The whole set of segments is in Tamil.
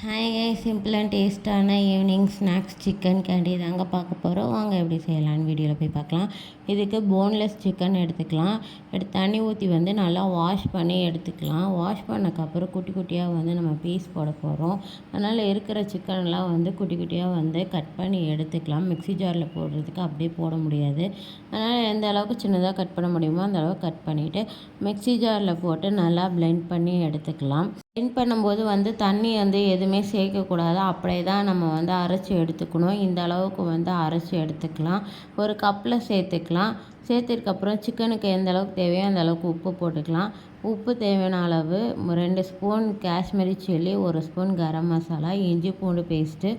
ஹாய் சிம்பிள் அண்ட் டேஸ்ட்டான ஈவினிங் ஸ்நாக்ஸ் சிக்கன் கேண்டி தாங்க பார்க்க போகிறோம் வாங்க எப்படி செய்யலான்னு வீடியோவில் போய் பார்க்கலாம். இதுக்கு போன்லெஸ் சிக்கன் எடுத்துக்கலாம். எடுத்து தண்ணி ஊற்றி வந்து நல்லா வாஷ் பண்ணி எடுத்துக்கலாம். வாஷ் பண்ணக்கப்புறம் குட்டி குட்டியாக வந்து நம்ம பீஸ் போட போகிறோம் அதனால் இருக்கிற சிக்கன்லாம் வந்து குட்டி குட்டியாக வந்து கட் பண்ணி எடுத்துக்கலாம். மிக்ஸி ஜாரில் போடுறதுக்கு அப்படியே போட முடியாது. அதனால் எந்த அளவுக்கு சின்னதாக கட் பண்ண முடியுமோ அந்த அளவுக்கு கட் பண்ணிவிட்டு மிக்ஸி ஜாரில் போட்டு நல்லா பிளெண்ட் பண்ணி எடுத்துக்கலாம். கிரைண்ட் பண்ணும்போது வந்து தண்ணி வந்து எதுவுமே சேர்க்கக்கூடாது. அப்படியே தான் நம்ம வந்து அரைச்சி எடுத்துக்கணும். இந்த அளவுக்கு வந்து அரைச்சி எடுத்துக்கலாம். ஒரு கப்பில் சேர்த்துக்கலாம். சேர்த்ததுக்கப்புறம் சிக்கனுக்கு எந்த அளவுக்கு தேவையோ அந்த அளவுக்கு உப்பு போட்டுக்கலாம். உப்பு தேவையான அளவு ரெண்டு ஸ்பூன் காஷ்மீரி சில்லி ஒரு ஸ்பூன் கரம் மசாலா இஞ்சி பூண்டு பேஸ்ட்டு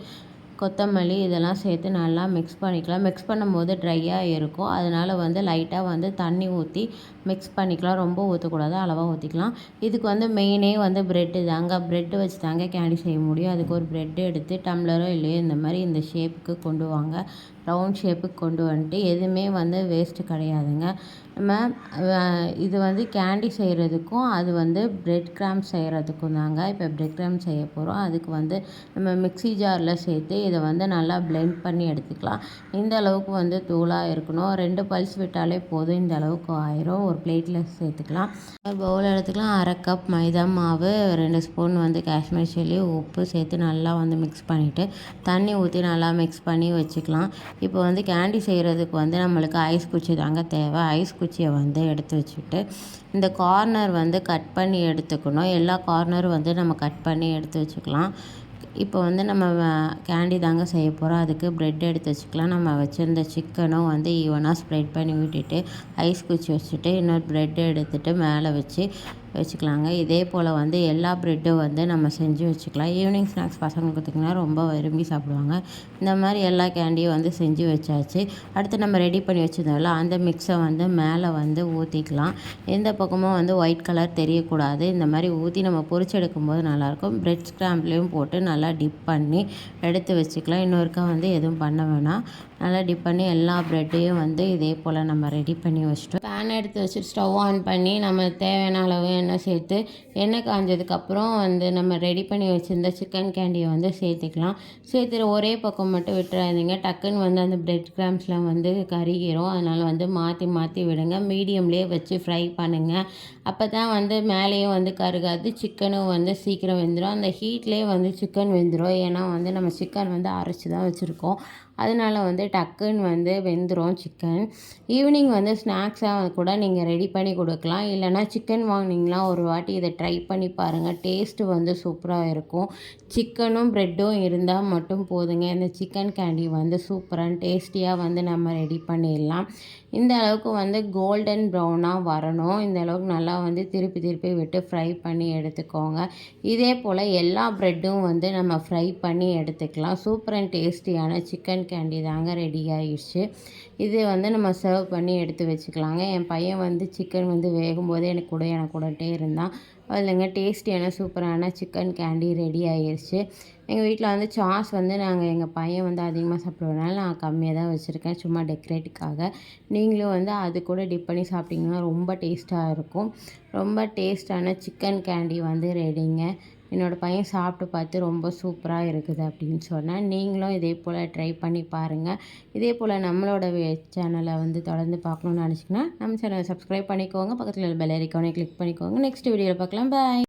கொத்தமல்லி இதெல்லாம் சேர்த்து நல்லா மிக்ஸ் பண்ணிக்கலாம். மிக்ஸ் பண்ணும்போது ட்ரையாக இருக்கும். அதனால் வந்து லைட்டாக வந்து தண்ணி ஊற்றி மிக்ஸ் பண்ணிக்கலாம். ரொம்ப ஊற்றக்கூடாது அளவாக ஊற்றிக்கலாம் இதுக்கு வந்து மெயினே வந்து ப்ரெட்டு தாங்க. ப்ரெட்டு வச்சு தாங்க கேண்டி செய்ய முடியும். அதுக்கு ஒரு ப்ரெட்டு எடுத்து டம்ளரோ இல்லையோ இந்த மாதிரி இந்த ஷேப்புக்கு கொண்டு வாங்க. ரவுண்ட் ஷேப்புக்கு கொண்டு வந்துட்டு எதுவுமே வந்து வேஸ்ட்டு கிடையாதுங்க. நம்ம இது வந்து கேண்டி செய்கிறதுக்கும் அது வந்து ப்ரெட் கிராம் செய்கிறதுக்கும் தாங்க இப்போ ப்ரெட் கிராம் செய்ய போகிறோம் அதுக்கு வந்து நம்ம மிக்ஸி ஜாரில் சேர்த்து இதை வந்து நல்லா பிளெண்ட் பண்ணி எடுத்துக்கலாம். இந்த அளவுக்கு வந்து தூளாக இருக்கணும். ரெண்டு பல்ஸ் விட்டாலே போதும். இந்த அளவுக்கு ஆயிரும். ஒரு பிளேட்டில் சேர்த்துக்கலாம். பவுல் எடுத்துக்கலாம். அரை கப் மைதா மாவு ரெண்டு ஸ்பூன் வந்து காஷ்மீர் சில்லி உப்பு சேர்த்து நல்லா வந்து மிக்ஸ் பண்ணிவிட்டு தண்ணி ஊற்றி நல்லா மிக்ஸ் பண்ணி வச்சுக்கலாம். இப்போ வந்து கேண்டி செய்கிறதுக்கு வந்து நம்மளுக்கு ஐஸ் குச்சி தாங்க தேவை. ஐஸ் குச்சியை வந்து எடுத்து வச்சுட்டு இந்த கார்னர் வந்து கட் பண்ணி எடுத்துக்கணும். எல்லா கார்னரும் வந்து நம்ம கட் பண்ணி எடுத்து வச்சுக்கலாம். இப்போ வந்து நம்ம கேண்டி தாங்க செய்ய போகிறோம் அதுக்கு ப்ரெட் எடுத்து வச்சுக்கலாம். நம்ம வச்சுருந்த சிக்கனும் வந்து ஈவனாக ஸ்ப்ரெட் பண்ணி விட்டுட்டு ஐஸ் குச்சி வச்சுட்டு இன்னொரு ப்ரெட் எடுத்துகிட்டு மேலே வச்சு வச்சுக்கலாங்க. இதே போல் வந்து எல்லா ப்ரெட்டும் வந்து நம்ம செஞ்சு வச்சுக்கலாம். ஈவினிங் ஸ்நாக்ஸ் பசங்களுக்கு கொடுத்திங்கன்னா ரொம்ப விரும்பி சாப்பிடுவாங்க. இந்த மாதிரி எல்லா கேண்டியும் வந்து செஞ்சு வச்சாச்சு. அடுத்து நம்ம ரெடி பண்ணி வச்சுருந்தோம்ல அந்த மிக்ஸை வந்து மேலே வந்து ஊற்றிக்கலாம் எந்த பக்கமும் வந்து ஒயிட் கலர் தெரியக்கூடாது. இந்த மாதிரி ஊற்றி நம்ம பொறிச்சு எடுக்கும்போது நல்லாயிருக்கும். ப்ரெட் ஸ்க்ராம்ப்லேயும் போட்டு நல்லா டிப் பண்ணி எடுத்து வச்சுக்கலாம். இன்னொருக்கா வந்து எதுவும் பண்ண வேணாம். நல்லா டிப் பண்ணி எல்லா ப்ரெட்டையும் வந்து இதே போல் நம்ம ரெடி பண்ணி வச்சுட்டோம். பேன் எடுத்து வச்சுட்டு ஸ்டவ் ஆன் பண்ணி நம்ம தேவையான அளவு எண்ணெய் சேர்த்து எண்ணெய் காஞ்சதுக்கப்புறம் வந்து நம்ம ரெடி பண்ணி வச்சுருந்த சிக்கன் கேண்டியை வந்து சேர்த்துக்கலாம். சேர்த்துட்டு ஒரே பக்கம் மட்டும் விட்டுறாதீங்க. டக்குன்னு வந்து அந்த பிரெட் கிராம்ஸ்லாம் வந்து கருகிரும். அதனால் வந்து மாற்றி மாற்றி விடுங்க. மீடியம்லேயே வச்சு ஃப்ரை பண்ணுங்கள் அப்போ தான் வந்து மேலேயும் வந்து கருகாது. சிக்கனும் வந்து சீக்கிரம் வெந்துடும் அந்த ஹீட்லேயே வந்து சிக்கன் வெந்துடும் ஏன்னா வந்து நம்ம சிக்கன் வந்து அரைச்சி தான் வச்சுருக்கோம். அதனால வந்து டக்குன்னு வந்து வெந்துடும் சிக்கன் ஈவினிங் வந்து ஸ்நாக்ஸாக கூட நீங்கள் ரெடி பண்ணி கொடுக்கலாம். இல்லைனா சிக்கன் வாங்கினீங்களா ஒரு வாட்டி இதை ட்ரை பண்ணி பாருங்கள் டேஸ்ட்டு வந்து சூப்பராக இருக்கும். சிக்கனும் ப்ரெட்டும் இருந்தால் மட்டும் போதுங்க. இந்த சிக்கன் கேண்டி வந்து சூப்பராக டேஸ்டியாக வந்து நம்ம ரெடி பண்ணிடலாம். இந்த அளவுக்கு வந்து கோல்டன் ப்ரௌனாக வரணும். இந்த அளவுக்கு நல்லா வந்து திருப்பி திருப்பி விட்டு ஃப்ரை பண்ணி எடுத்துக்கோங்க. இதே போல் எல்லா ப்ரெட்டும் வந்து நம்ம ஃப்ரை பண்ணி எடுத்துக்கலாம். சூப்பர் அண்ட் டேஸ்டியான சிக்கன் கேண்டி தாங்க ரெடி ஆகிடுச்சு இது வந்து நம்ம சர்வ் பண்ணி எடுத்து வச்சுக்கலாங்க. என் பையன் வந்து சிக்கன் வந்து வேகும் போதே எனக்கு கூட எனக்கு கூடட்டே இருந்தான். அதுலங்க டேஸ்டியான சூப்பரான சிக்கன் கேண்டி ரெடி ஆகிடுச்சு எங்கள் வீட்டில் வந்து சாஸ் வந்து நாங்கள் எங்கள் பையன் வந்து அதிகமாக சாப்பிடுவதுனால நான் கம்மியாக தான் வச்சுருக்கேன். சும்மா டெக்கரேட்டுக்காக நீங்களும் வந்து அது கூட டிப் பண்ணி சாப்பிட்டிங்கன்னா ரொம்ப டேஸ்ட்டாக இருக்கும். ரொம்ப டேஸ்ட்டான சிக்கன் கேண்டி வந்து ரெடிங்க என்னோடய பையன் சாப்பிட்டு பார்த்து ரொம்ப சூப்பராக இருக்குது அப்படின்னு சொன்னேன். நீங்களும் இதே போல் ட்ரை பண்ணி பாருங்கள் இதே போல் நம்மளோட சேனலை வந்து தொடர்ந்து பார்க்கணுன்னு நினச்சிங்கன்னா நம்ம சேனலை சப்ஸ்கிரைப் பண்ணிக்கோங்க. பக்கத்தில் பெல் ஐக்கானே கிளிக் பண்ணிக்கோங்க. நெக்ஸ்ட் வீடியோவில் பார்க்கலாம். பாய்